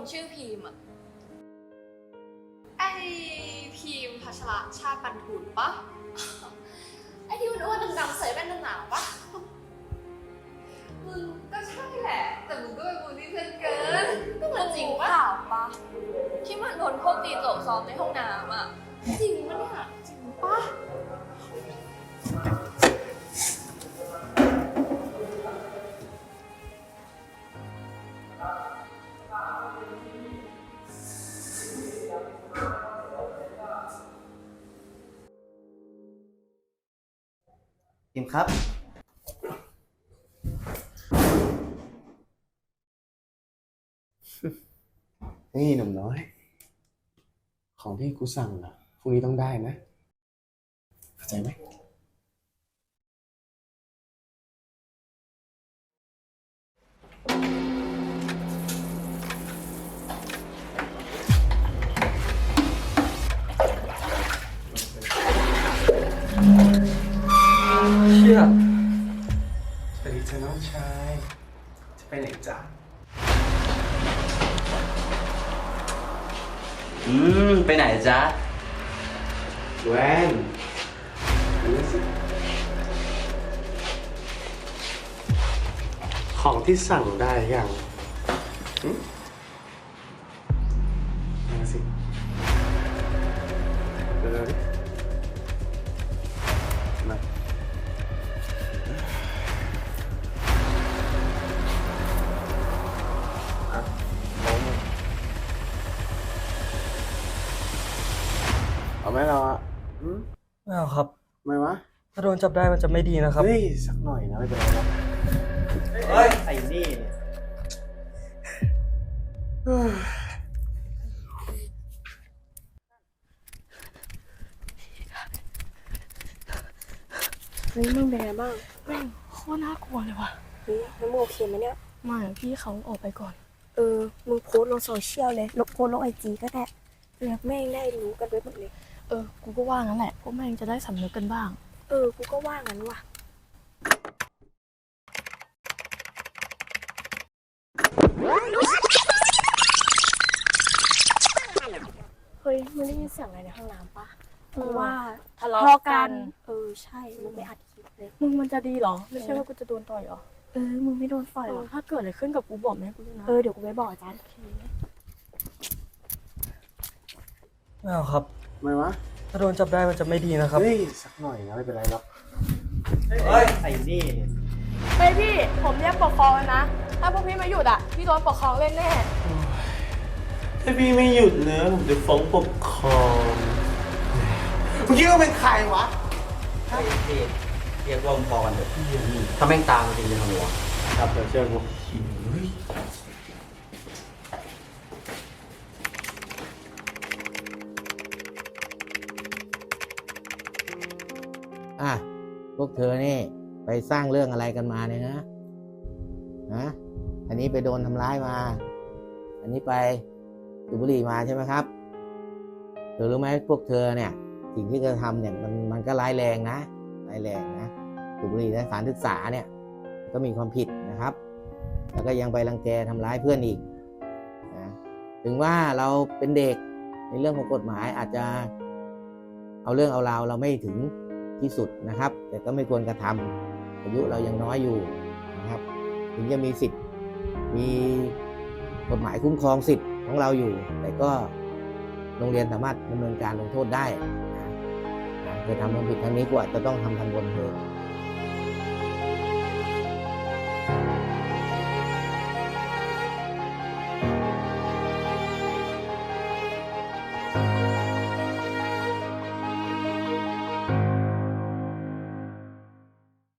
คนชื่อพีมอะไอพีมพัชระชาติปันทุนปะไอที่อ้วนๆดำๆใส่แว่นหนาๆปะมึงก็ใช่แหละ แต่มึงก็ไปบูลลี่เพื่อนเกินก็มันจริงปะปะที่มันโดนพวกตีโจกซ้อมในห้องน้ำอะจริง พิมครับ นี่หนุ่มน้อย ของที่กูสั่งอะพรุ่งนี้ต้องได้นะเข้าใจไหม ชี่ยสวัสดีจ้าน้องชาย จะไปไหนจ๊ะอืม ไปไหนจ๊ะ แวนดูสิของที่สั่งได้ยัง เอาไหมเราอะหึไม่เอาครับไม่วะถ้าโดนจับได้มันจะไม่ดีนะครับ เฮ้ยสักหน่อยนะไม่เป็นไรหรอกเฮ้ยไอ้นี่เฮ้ยมึงเป็นไงบ้างแม่งโคตรน่ากลัวเลยว่ะ เฮ้ยแล้วมึงโอเคไหมเนี่ย ไม่พี่เขาออกไปก่อน เออ มึงโพสต์ลงโซเชียลเลยลบโพสต์ลงไอจีก็ได้เออแม่งได้รู้กันด้วยหมดเลย เออ กูก็ว่างั้นแหละ พวกแม่งจะได้สำนึกกันบ้าง เออ กูก็ว่างั้นว่ะ เฮ้ยมึงได้ยินเสียงอะไรในห้องน้ำปะมึงว่าทะเลาะกัน เออ ใช่มึงไปอัดคลิปเลย มึงมันจะดีเหรอ ไม่ใช่ว่ากูจะโดนต่อยเหรอ เออ มึงไม่โดนฝ่อยเอหรออก ถ้าเกิดอะไรขึ้นกับกูบอกแม่กูด้วยนะ เออ เดี๋ยวกูไปบอกอาจารย์ ไม่เอาครับ ไม่วะถ้าโดนจับได้มันจะไม่ดีนะครับ เฮ้ยสักหน่อยนะไม่เป็นไรหรอกเฮ้ยไอ้นี่เฮ้ยพี่ ผมเรียกปกครองแล้วนะ ถ้าพวกพี่ไม่หยุดอะ พี่โดนปกครองเล่นแน่ ถ้าพี่ไม่หยุดนะผมจะฟ้องปกครองเมื่อกี้ก็เป็นใครวะไอ้พี่เรียกว่าพอกันเถอะถ้าแม่งตามมาจริงจะทำไงวะครับเดี๋ยวเชื่อกู อะพวกเธอนี่ ไปสร้างเรื่องอะไรกันมาเนี่ยนะฮะอันนี้ไปโดนทำร้ายมา อันนี้ไปสูบบุหรี่มาใช่ไหมครับเธอรู้ไหมพวกเธอเนี่ย สิ่งที่เธอทำเนี่ยมันมันก็ร้ายแรงนะร้ายแรงนะสูบบุหรี่ในสานศึกษาเนี่ย ก็มีความผิดนะครับ แล้วก็ยังไปรังแกทำร้ายเพื่อนอีกนะถึงว่าเราเป็นเด็กในเรื่องของกฎหมายอาจจะเอาเรื่องเอาราวเราไม่ถึง ที่สุดนะครับ แต่ก็ไม่ควรกระทำอายุเรายังน้อยอยู่นะครับ ถึงจะมีสิทธิ์ มีกฎหมายคุ้มครองสิทธิ์ของเราอยู่ แต่ก็โรงเรียนสามารถดำเนินการลงโทษได้นะเกิดทำความผิดครั้งนี้ก็อาจจะต้องทำทันบนเธอ